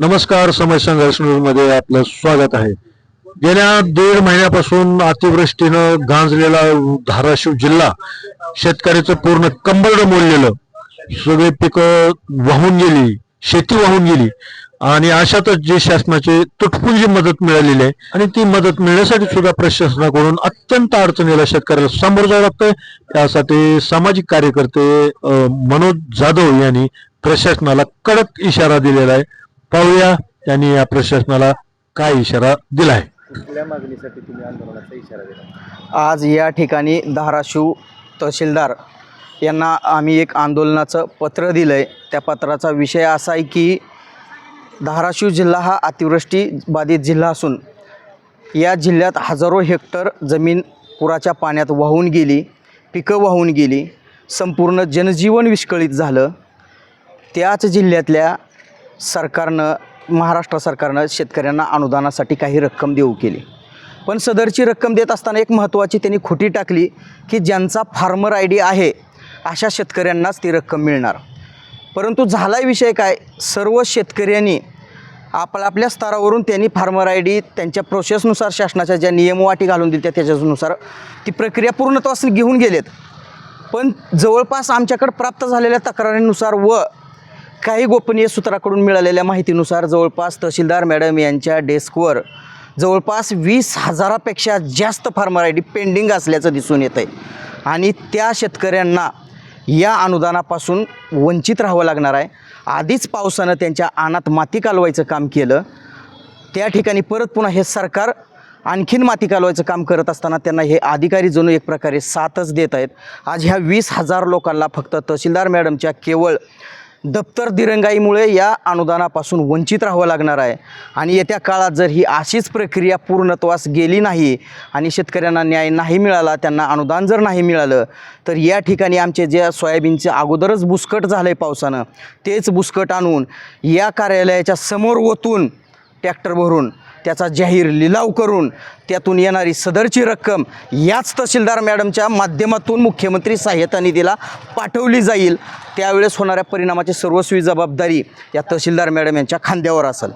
नमस्कार समाज संघर्ष न्यूजमध्ये आपलं स्वागत आहे. गेल्या दीड महिन्यापासून अतिवृष्टीनं गांजलेला धाराशिव जिल्हा शेतकऱ्याचं पूर्ण कंबरड मोडलेलं. सगळे पिकं वाहून गेली शेती वाहून गेली आणि अशातच जे शासनाची तुटपुंजी मदत मिळालेली आहे आणि ती मदत मिळण्यासाठी सुद्धा प्रशासनाकडून अत्यंत अडचणीला शेतकऱ्याला सामोरं जावं लागतंय. त्यासाठी सामाजिक कार्यकर्ते मनोज जाधव यांनी प्रशासनाला कडक इशारा दिलेला आहे. पाहूया. त्यांनी या प्रशासनाला काय इशारा दिलाय. कुठल्या मागणीसाठी तुम्ही आंदोलनाचा इशारा दिला? आज या ठिकाणी धाराशिव तहसीलदार यांना आम्ही एक आंदोलनाचं पत्र दिलं आहे त्या पत्राचा विषय असा आहे की धाराशिव जिल्हा हा अतिवृष्टी बाधित जिल्हा असून या जिल्ह्यात हजारो हेक्टर जमीन पुराच्या पाण्यात वाहून गेली पिकं वाहून गेली संपूर्ण जनजीवन विस्कळीत झालं. त्याच जिल्ह्यातल्या सरकारनं महाराष्ट्र सरकारनं शेतकऱ्यांना अनुदानासाठी काही रक्कम देऊ केली. पण सदरची रक्कम देत असताना एक महत्त्वाची त्यांनी खोटी टाकली की ज्यांचा फार्मर आय डी आहे अशा शेतकऱ्यांनाच ती रक्कम मिळणार. परंतु झालाय विषय काय? सर्व शेतकऱ्यांनी आपल्या आपल्या स्तरावरून त्यांनी फार्मर आय डी त्यांच्या प्रोसेसनुसार शासनाच्या ज्या नियमवाटी घालून दिल्या त्याच्यानुसार ती प्रक्रिया पूर्णत्वास घेऊन गेलेत. पण जवळपास आमच्याकडे प्राप्त झालेल्या तक्रारीनुसार व काही गोपनीय सूत्राकडून मिळालेल्या माहितीनुसार जवळपास तहसीलदार मॅडम यांच्या डेस्कवर जवळपास वीस हजारापेक्षा जास्त फार्मर आय डी पेंडिंग असल्याचं दिसून येत आहे आणि त्या शेतकऱ्यांना या अनुदानापासून वंचित राहावं लागणार आहे. आधीच पावसानं त्यांच्या अनात माती कालवायचं काम केलं. त्या ठिकाणी परत पुन्हा हे सरकार आणखीन माती कालवायचं काम करत असताना त्यांना हे अधिकारी जणू एक प्रकारे साथच देत आहेत. आज ह्या वीस हजार लोकांना फक्त तहसीलदार मॅडमच्या केवळ दप्तर दिरंगाईमुळे या अनुदानापासून वंचित राहावं लागणार आहे. आणि येत्या काळात जर ही अशीच प्रक्रिया पूर्णत्वास गेली नाही आणि शेतकऱ्यांना न्याय नाही मिळाला त्यांना अनुदान जर नाही मिळालं तर या ठिकाणी आमचे जे सोयाबीनचे अगोदरच बुसकट झालं आहे पावसानं तेच बुसकट आणून या कार्यालयाच्या समोर ओतून ट्रॅक्टर भरून त्याचा जाहीर लिलाव करून त्यातून येणारी सदरची रक्कम याच तहसीलदार मॅडमच्या माध्यमातून मुख्यमंत्री सहाय्यता निधीला पाठवली जाईल. त्यावेळेस होणाऱ्या परिणामाची सर्वस्वी जबाबदारी या तहसीलदार मॅडम यांच्या खांद्यावर असेल.